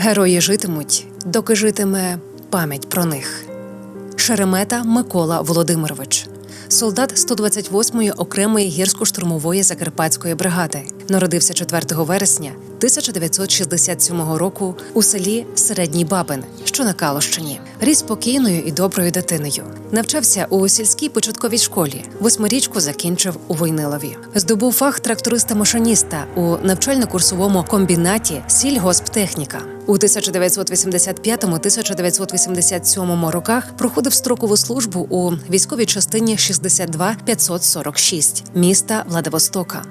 Герої житимуть, доки житиме пам'ять про них. Шеремета Микола Володимирович, солдат 128-ї окремої гірсько-штурмової закарпатської бригади, народився 4 вересня 1967 року у селі Середній Бабин, що на Калущині. Ріс спокійною і доброю дитиною. Навчався у сільській початковій школі. Восьмирічку закінчив у Войнилові. Здобув фах тракториста-машиніста у навчально-курсовому комбінаті сільгосптехніка. У 1985-1987 роках проходив строкову службу у військовій частині 62 546 міста Владивостока.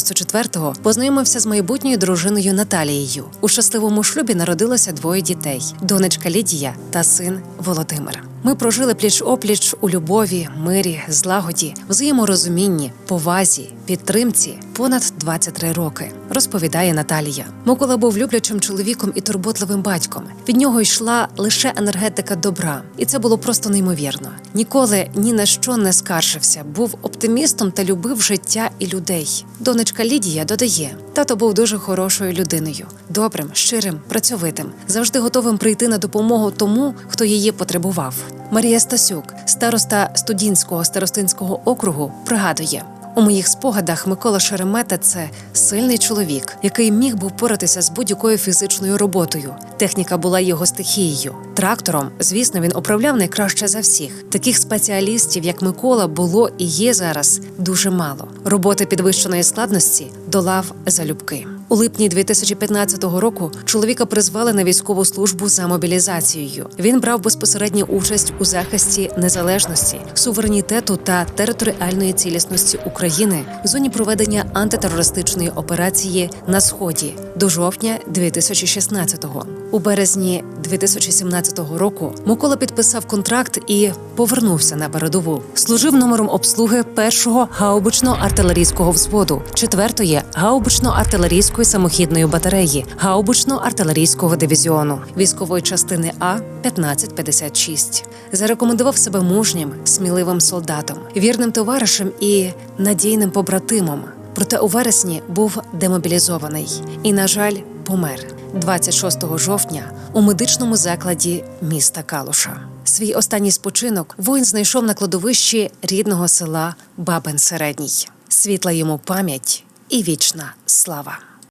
1994-го познайомився з майбутньою дружиною Наталією. У щасливому шлюбі народилося двоє дітей: донечка Лідія та син Володимир. Ми прожили пліч опліч у любові, мирі, злагоді, взаєморозумінні, повазі, підтримці понад 23 роки, розповідає Наталія. Микола був люблячим чоловіком і турботливим батьком. Від нього йшла лише енергетика добра, і це було просто неймовірно. Ніколи ні на що не скаржився, був оптимістом та любив життя і людей. Донечка Лідія додає: тато був дуже хорошою людиною, добрим, щирим, працьовитим, завжди готовим прийти на допомогу тому, хто її потребував. Марія Стасюк, староста студінського старостинського округу, пригадує. У моїх спогадах Микола Шеремета це сильний чоловік, який міг би впоратися з будь-якою фізичною роботою. Техніка була його стихією. Трактором, звісно, він управляв найкраще за всіх. Таких спеціалістів, як Микола, було і є зараз дуже мало. Роботи підвищеної складності долав залюбки. У липні 2015 року чоловіка призвали на військову службу за мобілізацією. Він брав безпосередню участь у захисті незалежності, суверенітету та територіальної цілісності України в зоні проведення антитерористичної операції на сході до жовтня 2016-го. У березні 2017 року Микола підписав контракт і повернувся на передову. Служив номером обслуги першого гаубично-артилерійського взводу, четвертої гаубично-артилерійської самохідної батареї, гаубично-артилерійського дивізіону військової частини А 1556. Зарекомендував себе мужнім, сміливим солдатом, вірним товаришем і надійним побратимом. Проте у вересні був демобілізований і, на жаль, помер 26 жовтня у медичному закладі міста Калуша. Свій останній спочинок воїн знайшов на кладовищі рідного села Бабин Середній. Світла йому пам'ять і вічна слава.